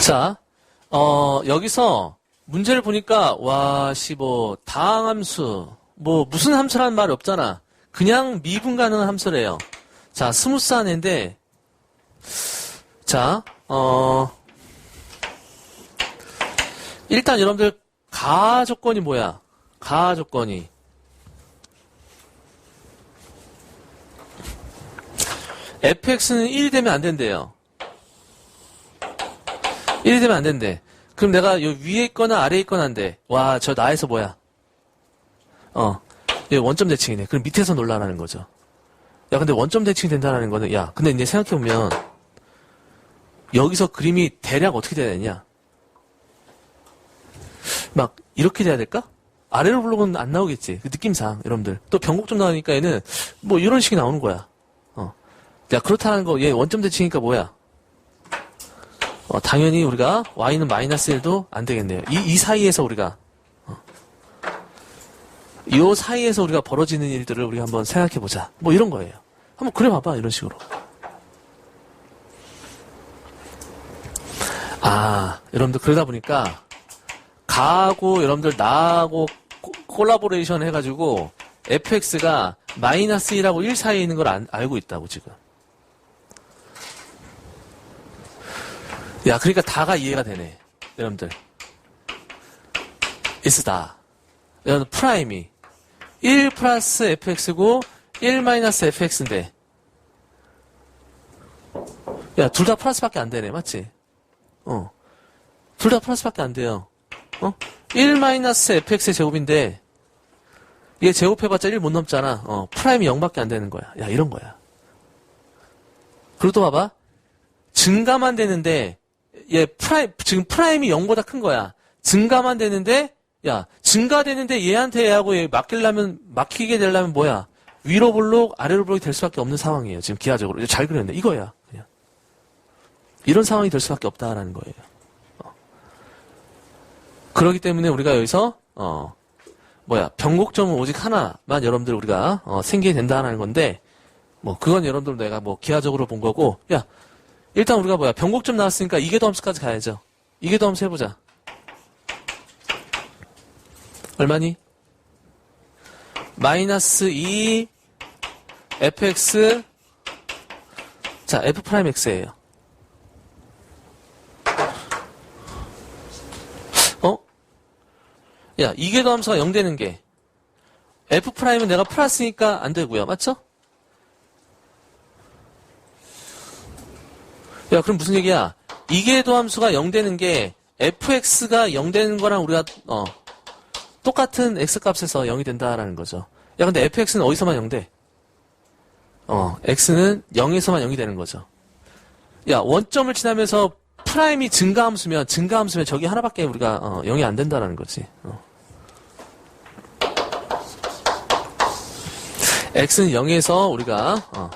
자, 어, 여기서 문제를 보니까, 와, 씨, 뭐, 다항함수, 뭐, 무슨 함수라는 말이 없잖아. 그냥 미분 가능한 함수래요. 자, 스무스한 애인데, 자, 어, 일단 여러분들, 가 조건이 뭐야? 가 조건이. fx는 1이 되면 안 된대요. 1이 되면 안 된대. 그럼 내가 요 위에 있거나 아래에 있거나 한데, 와, 저 나에서 뭐야? 어, 얘 원점 대칭이네. 그럼 밑에서 놀라라는 거죠. 야, 근데 원점 대칭이 된다는 거는, 야, 근데 이제 생각해 보면, 여기서 그림이 대략 어떻게 돼야 되냐? 막, 이렇게 돼야 될까? 아래로 블록은 안 나오겠지. 그 느낌상, 여러분들. 또 변곡점 나오니까 얘는, 뭐, 이런 식이 나오는 거야. 어. 야, 그렇다는 거, 얘 원점 대칭이니까 뭐야? 어, 당연히 우리가 y는 마이너스 1도 안 되겠네요. 이, 이 사이에서 우리가 어. 이 사이에서 우리가 벌어지는 일들을 우리가 한번 생각해 보자. 뭐 이런 거예요. 한번 그려봐봐 이런 식으로. 아 여러분들 그러다 보니까 가하고 여러분들 나하고 코- 콜라보레이션 해가지고 fx가 마이너스 1하고 1 사이에 있는 걸 안- 알고 있다고 지금. 야, 그러니까 다가 이해가 되네. 여러분들. is 다. 여러분, 프라임이 1 플러스 fx고 1 마이너스 fx인데. 야, 둘 다 플러스밖에 안 되네. 맞지? 어. 둘 다 플러스밖에 안 돼요. 어? 1 마이너스 fx의 제곱인데, 얘 제곱해봤자 1 못 넘잖아. 어, 프라임이 0밖에 안 되는 거야. 야, 이런 거야. 그리고 또 봐봐. 증가만 되는데, 얘 프라임, 지금 프라임이 0보다 큰 거야. 증가만 되는데, 야, 증가되는데 얘한테 얘하고 얘 맡기려면, 맡기게 되려면 뭐야? 위로 블록, 아래로 블록이 될 수밖에 없는 상황이에요. 지금 기하적으로. 잘 그렸네. 이거야. 그냥. 이런 상황이 될 수밖에 없다라는 거예요. 어. 그렇기 때문에 우리가 여기서, 어, 뭐야, 변곡점은 오직 하나만 여러분들 우리가, 어, 생기게 된다는 건데, 뭐, 그건 여러분들 내가 뭐, 기하적으로 본 거고, 야, 일단 우리가 뭐야 변곡점 나왔으니까 이계도 함수까지 가야죠. 이계도 함수 해보자. 얼마니? 마이너스 2 fx 자 f 프라임 x예요. 어? 야 이계도 함수가 0 되는 게 f 프라임은 내가 플러스니까 안 되고요. 맞죠? 야, 그럼 무슨 얘기야? 이계도 함수가 0 되는 게 fx가 0 되는 거랑 우리가 어 똑같은 x 값에서 0이 된다라는 거죠. 야, 근데 fx는 어디서만 0 돼? 어, x는 0에서만 0이 되는 거죠. 야, 원점을 지나면서 프라임이 증가함수면 증가함수면 저기 하나밖에 우리가 어, 0이 안 된다라는 거지. 어. x는 0에서 우리가 어,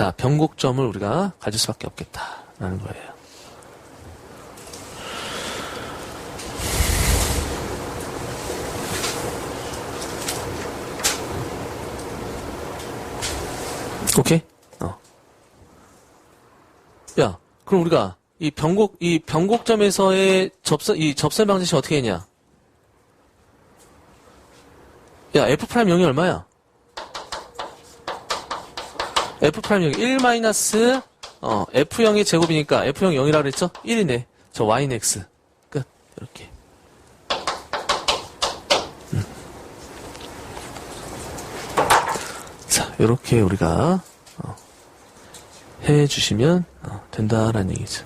자, 변곡점을 우리가 가질 수밖에 없겠다라는 거예요. 오케이? 어. 야, 그럼 우리가 이 변곡, 이 변곡점에서의 접선, 이 접선 방정식 어떻게 했냐? 야, f 프라임 0이 얼마야? F 프라임 0, 1 마이너스, 어, f0의 제곱이니까 f0 0이라 그랬죠? 1이네. 저 y는 x. 끝. 이렇게. 음. 자, 이렇게 우리가, 어, 해 주시면, 어, 된다라는 얘기죠.